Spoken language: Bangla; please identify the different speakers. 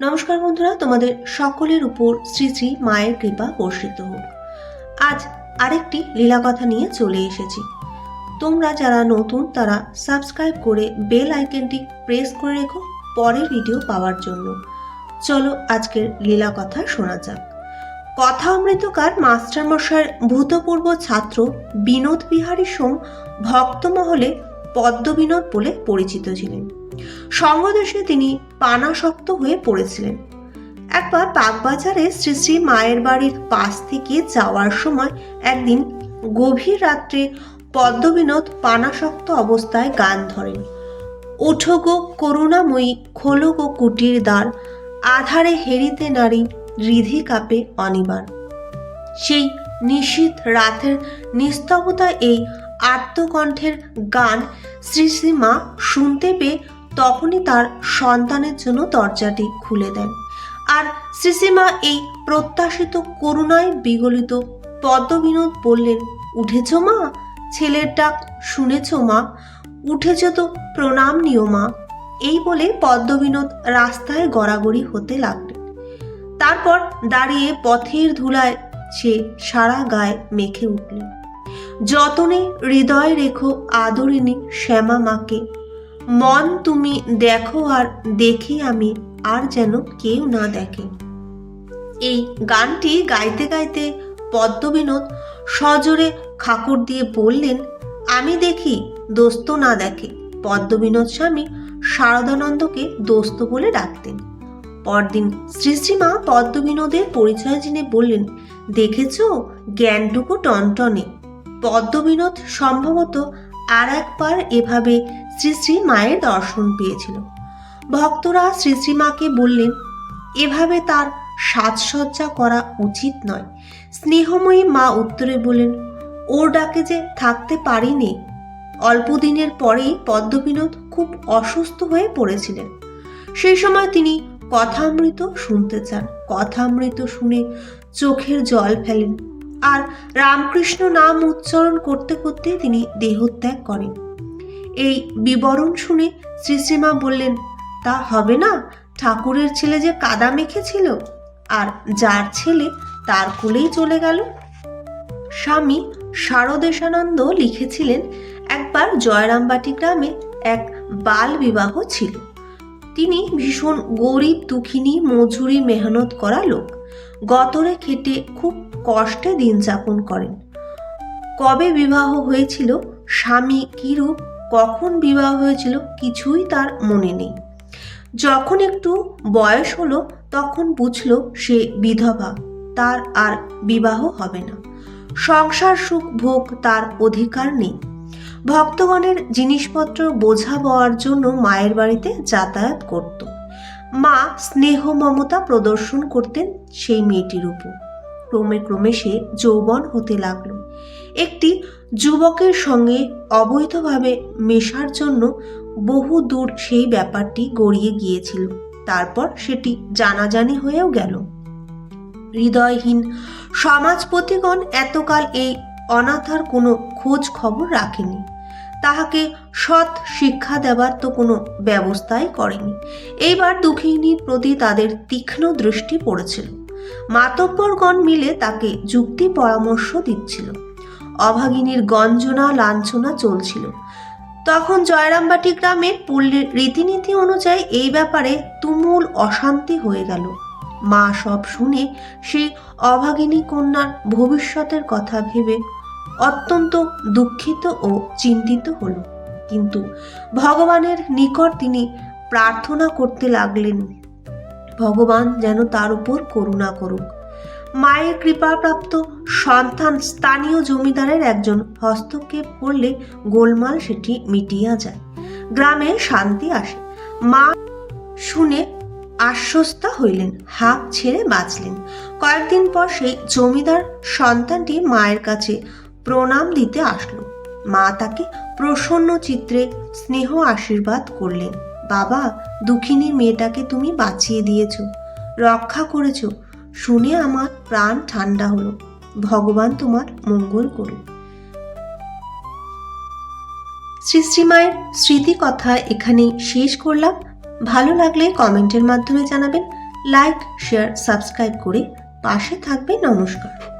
Speaker 1: নমস্কার বন্ধুরা, তোমাদের সকলের উপর শ্রী শ্রী মায়ের কৃপা বর্ষিত হোক। আজ আরেকটি লীলা কথা নিয়ে চলে এসেছি। তোমরা যারা নতুন, তারা সাবস্ক্রাইব করে বেল আইকনটি প্রেস করে রেখো পরের ভিডিও পাওয়ার জন্য। চলো আজকের লীলা কথা শোনা যাক। কথা অমৃতকার মাস্টারমশাইয়ের ভূতপূর্ব ছাত্র বিনোদ বিহারী সোম ভক্তমহলে পদ্মবিনোদ বলে পরিচিত ছিলেন। সঙ্গদেশে তিনি পানাসক্ত হয়ে পড়েছিলেন। একবার বাগবাজারে শ্রী শ্রী মায়ের বাড়ির পাশ থেকে যাওয়ার সময় একদিন গভীর রাত্রে পদ্মবিনোদ পানাসক্ত অবস্থায় গান ধরেন। ওঠো গো করুণাময়ী খোলো গো কুটির দ্বার, আধারে হেরিতে নারী, রিধি কাপে অনিবার। সেই নিশীথ রাতের নিস্তবতা এই আত্মকণ্ঠের গান শ্রী শ্রী মা শুনতে পেয়ে তখনই তার সন্তানের জন্য দরজাটি খুলে দেন। আর শ্রীশ্রীমা এই প্রত্যাশিত করুণায় বিগলিত পদ্মবিনোদ বললেন, উঠেছ মা? ছেলের ডাক শুনেছ মা? উঠেছ তো, প্রণাম নিও মা। এই বলে পদ্মবিনোদ রাস্তায় গড়াগড়ি হতে লাগলেন তারপর দাঁড়িয়ে পথের ধুলায় সে সারা গায়ে মেখে উঠলেন যতনে হৃদয় রেখো আদরিনী শ্যামা মাকে মন তুমি দেখো আর দেখি আমি আর যেন কেউ না দেখে। এই গানটি গাইতে গাইতে পদ্মবিনোদ সজোরে খাকুর দিয়ে বললেন, আমি দেখি দোস্ত না দেখে। পদ্মবিনোদ স্বামী শারদানন্দকে দোস্ত বলে ডাকতেন। পরদিন শ্রীশ্রীমা পদ্মবিনোদের পরিচয় জেনে বললেন, দেখেছ জ্ঞানটুকু টনটনে। পদ্মবিনোদ সম্ভবত আর একবার এভাবে শ্রী শ্রী মায়ের দর্শন পেয়েছিল। ভক্তরা শ্রী শ্রীমাকে বললেন, এভাবে তার সাজসজ্জা করা উচিত নয়। স্নেহময়ী মা উত্তরে বললেন, ওর ডাকে যে থাকতে পারিনি। অল্প দিনের পরেই পদ্মবিনোদ খুব অসুস্থ হয়ে পড়েছিলেন। সেই সময় তিনি কথামৃত শুনতে চান। কথামৃত শুনে চোখের জল ফেলেন আর রামকৃষ্ণ নাম উচ্চারণ করতে করতে তিনি দেহত্যাগ করেন। এই বিবরণ শুনে শ্রীশ্রীমা বললেন, তা হবে না, ঠাকুরের ছেলে যে কাদা মেখেছিল, আর যার ছেলে তার কোলেই চলে গেল। স্বামী শারদেশানন্দ লিখেছিলেন, একবার জয়রামবাটি গ্রামে এক বাল বিবাহ ছিল। তিনি ভীষণ গরিব, দুঃখিনী, মজুরি, মেহনত করা লোক। গতরে খেটে খুব কষ্টে দিন যাপন করেন। কবে বিবাহ হয়েছিল, স্বামী কিরূপ কখন বিবাহ হয়েছিল কিছুই তার মনে নেই। যখন একটু বয়স হলো, তখন বুঝলো সে বিধবা, তার আর বিবাহ হবে না। সংসার সুখ ভোগ তার অধিকার নেই। ভক্তগণের জিনিসপত্র বোঝা বওয়ার জন্য মায়ের বাড়িতে যাতায়াত করত। মা স্নেহ মমতা প্রদর্শন করতেন সেই মেয়েটির উপর। ক্রমে ক্রমে সে যৌবন হতে লাগল। একটি যুবকের সঙ্গে অবৈধভাবে মেশার জন্য বহু দূর সেই ব্যাপারটি গড়িয়ে গিয়েছিল। তারপর সেটি জানাজানি হয়েও গেল। হৃদয়হীন সমাজপতিগণ এতকাল এই অনাথার কোনো খোঁজ খবর রাখেনি। তাহাকে সৎ শিক্ষা দেবার তো কোনো ব্যবস্থাই করেনি। এইবার দুঃখিনীর প্রতি তাদের তীক্ষ্ণ দৃষ্টি পড়েছিল। মাতব্বরগণ মিলে তাকে যুক্তি পরামর্শ দিচ্ছিল। অভাগিনীর গঞ্জনা লাঞ্ছনা চলছিল। তখন জয়রামবাটি গ্রামের পল্লীর রীতিনীতি অনুযায়ী এই ব্যাপারে তুমুল অশান্তি হয়ে গেল। মা সব শুনে সেই অভাগিনী কন্যার ভবিষ্যতের কথা ভেবে অত্যন্ত দুঃখিত ও চিন্তিত হল। কিন্তু ভগবানের নিকট তিনি প্রার্থনা করতে লাগলেন, ভগবান যেন তার উপর করুণা করুক। মায়ের কৃপাপ্রাপ্ত সন্তান স্থানীয় জমিদারের একজন হস্তক্ষেপ করলে গোলমাল সেটি মিটিয়া যায়। গ্রামে শান্তি আসে। মা শুনে আশ্বস্তা হইলেন হাঁপ ছেড়ে বাঁচলেন। কয়েকদিন পর সেই জমিদার সন্তানটি মায়ের কাছে প্রণাম দিতে আসলো। মা তাকে প্রসন্ন চিত্রে স্নেহ আশীর্বাদ করলেন। বাবা দুঃখিনী মেয়েটাকে তুমি বাঁচিয়ে দিয়েছ, রক্ষা করেছ শুনে আমার প্রাণ ঠান্ডা হলো। ভগবান তোমার মঙ্গল করুন। শ্রী শ্রীমায়ের স্মৃতি কথা এখানেই শেষ করলাম। ভালো লাগলে কমেন্টের মাধ্যমে জানাবেন, লাইক, শেয়ার, সাবস্ক্রাইব করে পাশে থাকবে নমস্কার।